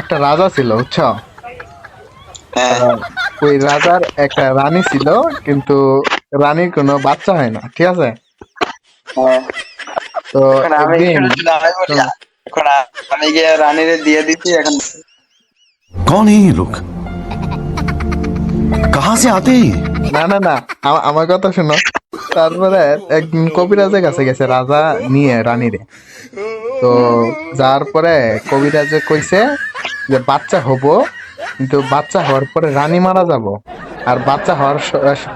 একটা রাজা ছিল বুঝছ? ওই রাজার একটা রানী ছিল কিন্তু রানীর কোনো বাচ্চা হয় না ঠিক আছে? তো দিয়ে এখন কোন এই লোক কাহা সে আতে না না না আমার কথা শোনো। তারপরে একদিন কবিরাজের কাছে গেছে রাজা নিয়ে রানীরে। তো যার পরে কবিরাজে কইছে যে বাচ্চা হব, কিন্তু বাচ্চা হওয়ার পরে রানী মারা যাব। আর বাচ্চা হওয়ার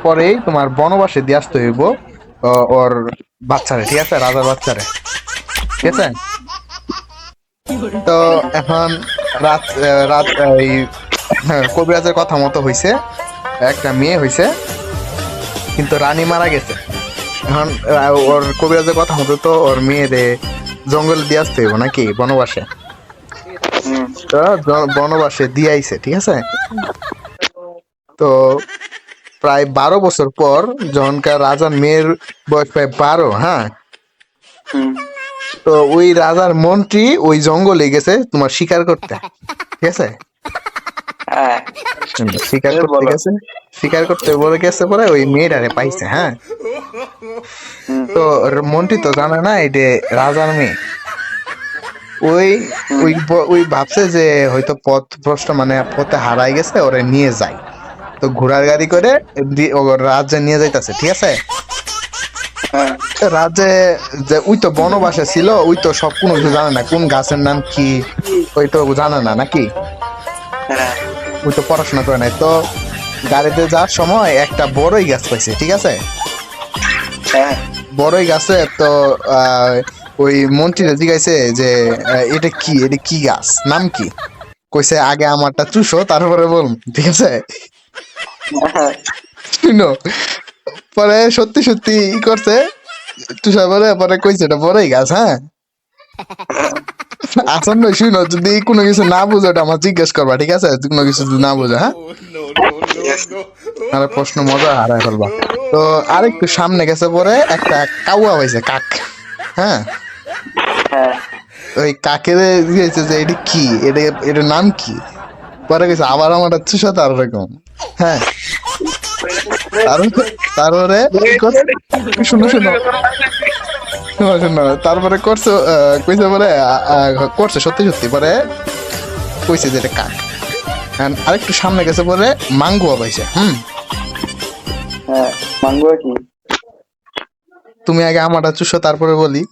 পরেই তোমার বনবাসে দিয়ে আসতে হইব ওর বাচ্চারে, ঠিক আছে? রাজার বাচ্চারে। ঠিক আছে? তো এখন রাত রাত এই, কবিরাজের কথা মতো হইছে। একটা মেয়ে হইছে, কিন্তু রানী মারা গেছে। এখন ওর কবিরাজের কথা মতো তো ওর মেয়েরে জঙ্গলে দিয়ে আসতে হইব নাকি? বনবাসে। তো বনবাসে দিয়ে আইছে ঠিক আছে? তো প্রায় বারো বছর পর যখনকার রাজার মেয়ের বয়স প্রায় বারো হ্যাঁ? তো ওই রাজার মন্ত্রী ওই জঙ্গলে গেছে তোমার শিকার করতে ঠিক আছে? হ্যাঁ। শিকার করতে গেছে। শিকার করতে বলে গেছে পরে ওই মেয়েটারে পাইছে হ্যাঁ? তো মন্ত্রী তো জানে না এটা রাজার মেয়ে। ওই ওই ওই ভাবছে যে হয়তো পথ ভ্রষ্ট মানে পথে হারাই গেছে ওরে নিয়ে যায়। তো ঘোড়ার গাড়ি করে রাজ্যে নিয়ে যাইতাছে ঠিক আছে? হ্যাঁ। রাজ্যে যে ওই তো বনবাসে ছিল ওই তো সব কোনো কিছু জানে না কোন গাছের নাম কি ওই তো জানে না নাকি? হ্যাঁ। ওই তো পড়াশোনা করে নাই। তো গাড়িতে যাওয়ার সময় একটা বড়ই গাছ পাইছে ঠিক আছে? বড়ই গাছে তো ওই মন্ত্রীরা জিজ্ঞাসে যে এটা কি? এটা কি গাছ? নাম কি? কইছে আগে আমারটা চুষো তারপরে বল ঠিক আছে? হ্যাঁ শুনো পরে সত্যি সত্যি ই করছে তুষার পরে পরে কইছে এটা বড়ই গাছ হ্যাঁ। আসন্ন শুনো যদি কোনো কিছু না বুঝো ওটা আমার জিজ্ঞেস করবা ঠিক আছে? কোনো কিছু যদি না বুঝো হ্যাঁ? আরে প্রশ্ন মজা হারায় ফেলবা। তো আরেকটু সামনে গেছে পরে একটা কাউয়া হয়েছে কাক হ্যাঁ? হ্যাঁ। ওই কাকের দিয়েছে যে এটা কি? এটা এটার নাম কি? পরে গেছে আবার আমার হচ্ছে সাথে আর রকম হ্যাঁ? তারপরে শোনো শোনো। তারপরে করছ কইছে পরে করছে সত্যি সত্যি পরে কইছে যে এটা কাক। আরেকটু সামনে গেছে পরে মাঙ্গুয়া পাইছে হুম? হ্যাঁ মাঙ্গুয়া কি? তুমি আগে আমারটা চুষো তারপরে বলি।